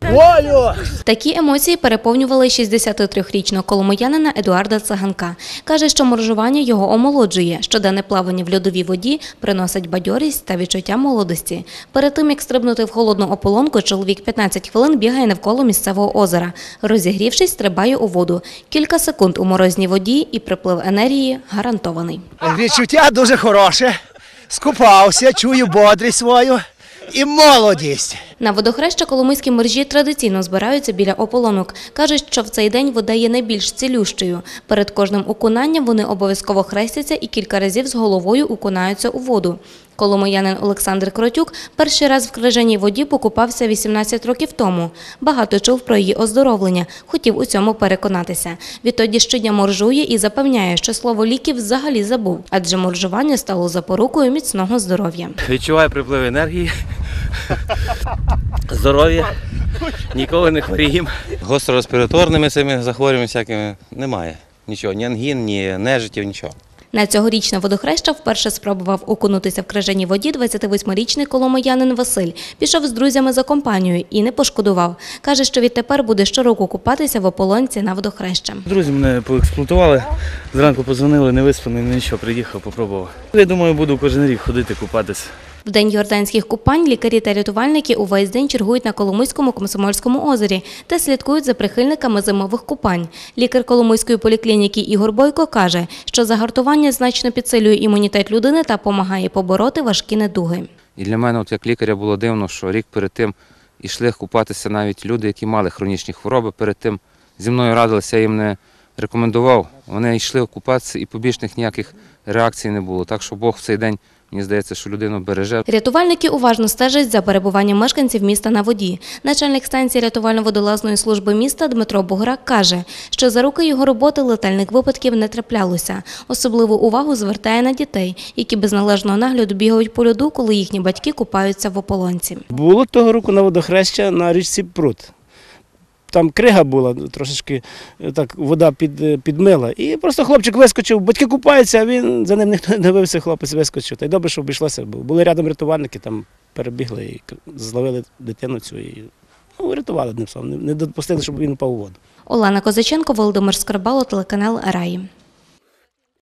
Волю! Такі емоції переповнювали 63-річного коломиянина Едуарда Цаганка. Каже, що моржування його омолоджує. Щоденне плавання в льодовій воді приносить бадьорість та відчуття молодості. Перед тим, як стрибнути в холодну ополонку, чоловік 15 хвилин бігає навколо місцевого озера. Розігрівшись, стрибає у воду. Кілька секунд у морозній воді і приплив енергії гарантований. Відчуття дуже хороше. Скупався, чую бодрість свою і молодість. На водохреща коломийські моржі традиційно збираються біля ополонок. Кажуть, що в цей день вода є найбільш цілющою. Перед кожним окунанням вони обов'язково хрестяться і кілька разів з головою окунаються у воду. Коломиянин Олександр Кротюк перший раз в крижаній воді покупався 18 років тому. Багато чув про її оздоровлення, хотів у цьому переконатися. Відтоді щодня моржує і запевняє, що слово ліків взагалі забув, адже моржування стало запорукою міцного здоров'я. Відчуваю приплив енергії, здоров'я, ніколи не хворіємо. Гострореспіраторними цими захворюваннями всякими немає. Нічого, ні ангін, ні нежиттів, нічого. На цьогорічне водохреща вперше спробував окунутися в крижаній воді 28-річний коломиянин Василь. Пішов з друзями за компанією і не пошкодував. Каже, що відтепер буде щороку купатися в ополонці на водохреща. Друзі мене поексплуатували. Зранку позвонили, не виспаний, нічого, приїхав, попробував. Я думаю, буду кожен рік ходити купатися. В день йорданських купань лікарі та рятувальники увесь день чергують на Коломийському комсомольському озері та слідкують за прихильниками зимових купань. Лікар Коломийської поліклініки Ігор Бойко каже, що загартування значно підсилює імунітет людини та допомагає побороти важкі недуги. І для мене, от як лікаря, було дивно, що рік перед тим йшли купатися навіть люди, які мали хронічні хвороби. Перед тим зі мною радилися, їм не рекомендував. Вони йшли купатися і побічних ніяких реакцій не було. Так що Бог в цей день, мені здається, що людину береже. Рятувальники уважно стежать за перебуванням мешканців міста на воді. Начальник станції рятувально-водолазної служби міста Дмитро Буграк каже, що за роки його роботи летальних випадків не траплялося. Особливу увагу звертає на дітей, які без належного нагляду бігають по льоду, коли їхні батьки купаються в ополонці. Було того року на водохреща на річці Прут. Там крига була, трошечки е, так вода під, е, підмила. І просто хлопчик вискочив, батьки купаються, а він за ним ніхто не дивився, хлопець вискочив. Та й добре, що обійшлося. Були рядом рятувальники, там перебігли і зловили дитину цю і ну, рятували одним словом. Не- допустили, щоб він упав у воду. Олена Козаченко, Володимир Скарбало, телеканал Раї.